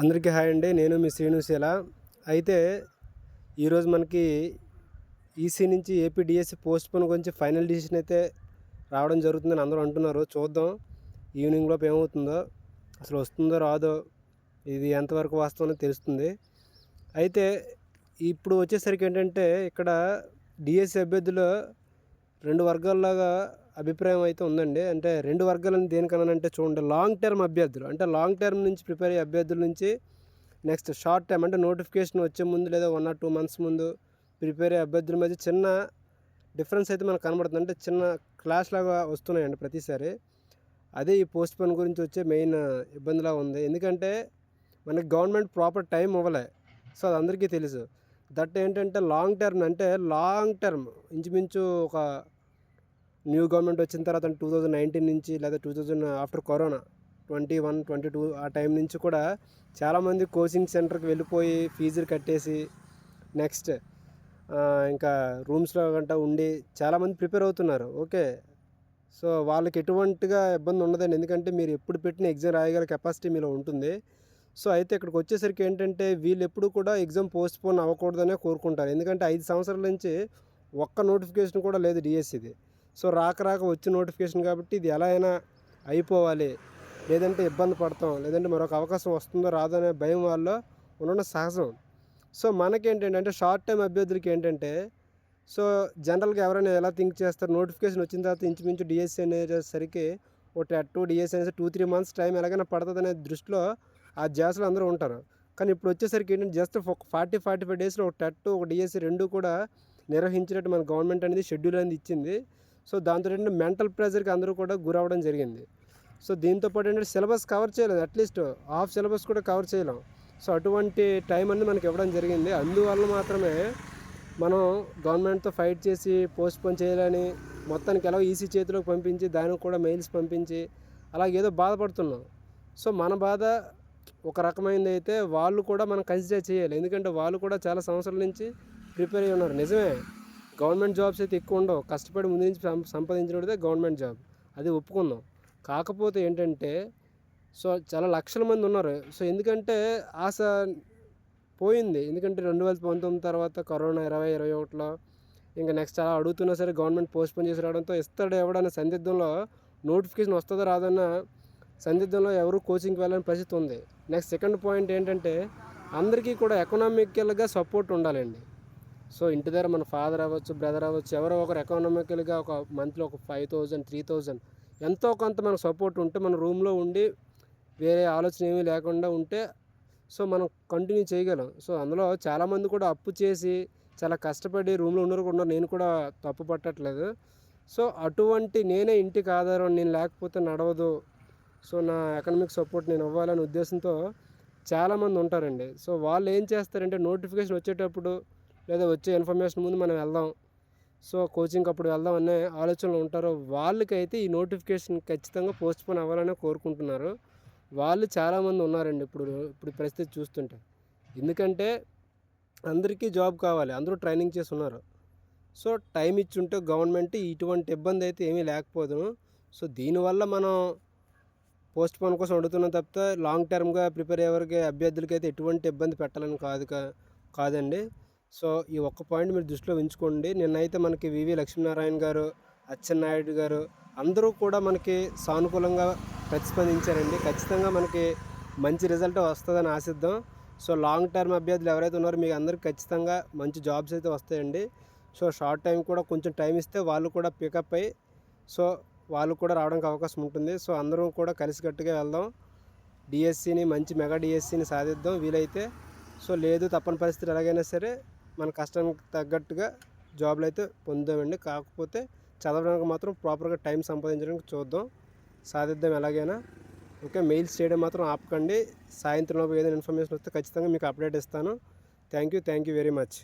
అందరికీ హాయ్ అండి. నేను మీ శ్రీనుశీల అయితే ఈరోజు మనకి ఈసీ నుంచి ఏపీ డిఎస్సీ పోస్ట్ పోన్ గురించి ఫైనల్ డిసిషన్ అయితే రావడం జరుగుతుందని అందరూ అంటున్నారు. చూద్దాం ఈవినింగ్ లోపు ఏమవుతుందో అసలు వస్తుందో రాదో ఇది ఎంతవరకు వాస్తవమో తెలుస్తుంది. అయితే ఇప్పుడు వచ్చేసరికి ఏంటంటే ఇక్కడ డిఎస్సి అభ్యర్థులు రెండు వర్గాల్లాగా అభిప్రాయం అయితే ఉందండి. అంటే రెండు వర్గాలను అంటే చూడండి లాంగ్ టర్మ్ అభ్యర్థులు. అంటే లాంగ్ టర్మ్ నుంచి ప్రిపేర్ అయ్యే అభ్యర్థుల నుంచి నెక్స్ట్ షార్ట్ టైం అంటే నోటిఫికేషన్ వచ్చే ముందు లేదా వన్ ఆర్ టూ మంత్స్ ముందు ప్రిపేర్ అయ్యే అభ్యర్థుల మధ్య చిన్న డిఫరెన్స్ అయితే మనకు కనబడుతుంది. అంటే చిన్న క్లాష్ లాగా వస్తున్నాయండి ప్రతిసారి. అదే ఈ పోస్ట్ పోన్ గురించి వచ్చే మెయిన్ ఇబ్బందిలా ఉంది. ఎందుకంటే మనకి గవర్నమెంట్ ప్రాపర్ టైం ఇవ్వలే. సో అది అందరికీ తెలుసు. దట్ ఏంటంటే లాంగ్ టర్మ్ అంటే లాంగ్ టర్మ్ ఇంచుమించు ఒక న్యూ గవర్నమెంట్ వచ్చిన తర్వాత టూ థౌజండ్ నైన్టీన్ నుంచి లేదా two thousand after corona twenty one twenty two ఆ టైం నుంచి కూడా చాలామంది కోచింగ్ సెంటర్కి వెళ్ళిపోయి ఫీజులు కట్టేసి నెక్స్ట్ ఇంకా రూమ్స్లో గంట ఉండి చాలామంది ప్రిపేర్ అవుతున్నారు. ఓకే. సో వాళ్ళకి ఎటువంటిగా ఇబ్బంది ఉండదండి. ఎందుకంటే మీరు ఎప్పుడు పెట్టిన ఎగ్జామ్ రాయగల కెపాసిటీ మీలో ఉంటుంది. సో అయితే ఇక్కడికి వచ్చేసరికి ఏంటంటే వీళ్ళు ఎప్పుడు కూడా ఎగ్జామ్ పోస్ట్పోన్ అవ్వకూడదనే కోరుకుంటారు. ఎందుకంటే ఐదు సంవత్సరాల నుంచి ఒక్క నోటిఫికేషన్ కూడా లేదు డిఎస్సిది. సో రాక రాక వచ్చే నోటిఫికేషన్ కాబట్టి ఇది ఎలా అయినా అయిపోవాలి. లేదంటే ఇబ్బంది పడతాం. లేదంటే మరొక అవకాశం వస్తుందో రాదో అనే భయం వాళ్ళలో ఉండడం సహజం. సో మనకేంటంటే అంటే షార్ట్ టైం అభ్యర్థులకి ఏంటంటే సో జనరల్గా ఎవరైనా ఎలా థింక్ చేస్తారు? నోటిఫికేషన్ వచ్చిన తర్వాత ఇంచుమించు డిఎస్సీ అనేసరికి ఒక టెట్ టూ డిఎస్సీ అనేసి టూ త్రీ మంత్స్ టైం ఎలాగైనా పడుతుంది అనే దృష్టిలో ఆ జాస్లో అందరూ ఉంటారు. కానీ ఇప్పుడు వచ్చేసరికి ఏంటంటే జస్ట్ ఒక ఫార్టీ ఫార్టీ ఫైవ్ డేస్లో ఒక టెట్ ఒక డిఎస్సి రెండు కూడా నిర్వహించినట్టు మన గవర్నమెంట్ అనేది షెడ్యూల్ అనేది ఇచ్చింది. సో దాంతో ఏంటంటే మెంటల్ ప్రెజర్కి అందరూ కూడా గురవడం జరిగింది. సో దీంతో పాటు ఏంటంటే సిలబస్ కవర్ చేయలేదు. అట్లీస్ట్ హాఫ్ సిలబస్ కూడా కవర్ చేయలేం. సో అటువంటి టైం అనేది మనకి ఇవ్వడం జరిగింది. అందువల్ల మాత్రమే మనం గవర్నమెంట్తో ఫైట్ చేసి పోస్ట్పోన్ చేయాలని మొత్తానికి ఎలా ఈసీ చేతిలోకి పంపించి దానికి కూడా మెయిల్స్ పంపించి అలాగే ఏదో బాధపడుతున్నాం. సో మన బాధ ఒక రకమైనది అయితే వాళ్ళు కూడా మనం కన్సిడర్ చేయాలి. ఎందుకంటే వాళ్ళు కూడా చాలా సంవత్సరాల నుంచి ప్రిపేర్ అయ్యి ఉన్నారు. నిజమే. గవర్నమెంట్ జాబ్స్ అయితే ఎక్కువ ఉండవు. కష్టపడి ముందు నుంచి సంపాదించినదే గవర్నమెంట్ జాబ్. అది ఒప్పుకుందాం. కాకపోతే ఏంటంటే సో చాలా లక్షల మంది ఉన్నారు. సో ఎందుకంటే ఆశ పోయింది. ఎందుకంటే రెండు వేల పంతొమ్మిది తర్వాత కరోనా ఇరవై ఇరవై ఒకటిలో ఇంకా నెక్స్ట్ అలా అడుగుతున్నా సరే గవర్నమెంట్ పోస్ట్పోన్ చేసి రావడంతో ఇస్తాడు ఎవడన్న సందిగ్ధంలో నోటిఫికేషన్ వస్తుందో రాదన్న సందిగ్ధంలో ఎవరు కోచింగ్కి వెళ్ళని పరిస్థితి ఉంది. నెక్స్ట్ సెకండ్ పాయింట్ ఏంటంటే అందరికీ కూడా ఎకనామికల్గా సపోర్ట్ ఉండాలండి. సో ఇంటి దగ్గర మన ఫాదర్ అవ్వచ్చు బ్రదర్ అవ్వచ్చు ఎవరో ఒకరు ఎకనామికల్గా ఒక మంత్లీ ఒక ఫైవ్ థౌజండ్ త్రీ థౌజండ్ ఎంతో కొంత మనకు సపోర్ట్ ఉంటే మన రూమ్లో ఉండి వేరే ఆలోచన ఏమీ లేకుండా ఉంటే సో మనం కంటిన్యూ చేయగలం. సో అందులో చాలామంది కూడా అప్పు చేసి చాలా కష్టపడి రూమ్లో ఉన్నారు కూడా నేను కూడా తప్పు పట్టట్లేదు. సో అటువంటి నేనే ఇంటికి ఆధారం నేను లేకపోతే నడవదు. సో నా ఎకనామిక్ సపోర్ట్ నేను ఇవ్వాలనే ఉద్దేశంతో చాలామంది ఉంటారండి. సో వాళ్ళు ఏం చేస్తారంటే నోటిఫికేషన్ వచ్చేటప్పుడు లేదా వచ్చే ఇన్ఫర్మేషన్ ముందు మనం వెళ్దాం. సో కోచింగ్ అప్పుడు వెళ్దాం అనే ఆలోచనలు ఉంటారో వాళ్ళకైతే ఈ నోటిఫికేషన్ ఖచ్చితంగా పోస్ట్పోన్ అవ్వాలని కోరుకుంటున్నారు. వాళ్ళు చాలామంది ఉన్నారండి ఇప్పుడు ఇప్పుడు పరిస్థితి చూస్తుంటే. ఎందుకంటే అందరికీ జాబ్ కావాలి అందరూ ట్రైనింగ్ చేసి ఉన్నారు. సో టైం ఇచ్చుంటే గవర్నమెంట్ ఇటువంటి ఇబ్బంది అయితే ఏమీ లేకపోదు. సో దీనివల్ల మనం పోస్ట్ పోన్ కోసం అడుగుతున్నాం తప్పితే లాంగ్ టర్మ్గా ప్రిపేర్ అయ్యేవరకు అభ్యర్థులకి అయితే ఎటువంటి ఇబ్బంది పెట్టాలని కాదు కాదండి. సో ఈ ఒక్క పాయింట్ మీరు దృష్టిలో ఉంచుకోండి. నిన్నైతే మనకి వివి లక్ష్మీనారాయణ గారు అచ్చెన్నాయుడు గారు అందరూ కూడా మనకి సానుకూలంగా ప్రతిస్పందించారండి. ఖచ్చితంగా మనకి మంచి రిజల్ట్ వస్తుందని ఆశిద్దాం. సో లాంగ్ టర్మ్ అభ్యర్థులు ఎవరైతే ఉన్నారో మీకు అందరికి ఖచ్చితంగా మంచి జాబ్స్ అయితే వస్తాయండి. సో షార్ట్ టైం కూడా కొంచెం టైం ఇస్తే వాళ్ళు కూడా పికప్ అయ్యి సో వాళ్ళు కూడా రావడానికి అవకాశం ఉంటుంది. సో అందరం కూడా కలిసికట్టుగా వెళ్దాం. డిఎస్సిని మంచి మెగా డిఎస్సిని సాధిద్దాం వీలైతే. సో లేదు తప్పని పరిస్థితి ఎలాగైనా సరే మన కష్టానికి తగ్గట్టుగా జాబ్లు అయితే పొందామండి. కాకపోతే చదవడానికి మాత్రం ప్రాపర్గా టైం సంపాదించడానికి చూద్దాం. సాధిద్దాం ఎలాగైనా. ఓకే మెయిల్స్ చేయడం మాత్రం ఆపకండి. సాయంత్రంలోపు ఏదైనా ఇన్ఫర్మేషన్ వస్తే ఖచ్చితంగా మీకు అప్డేట్ ఇస్తాను. Thank you thank you very much.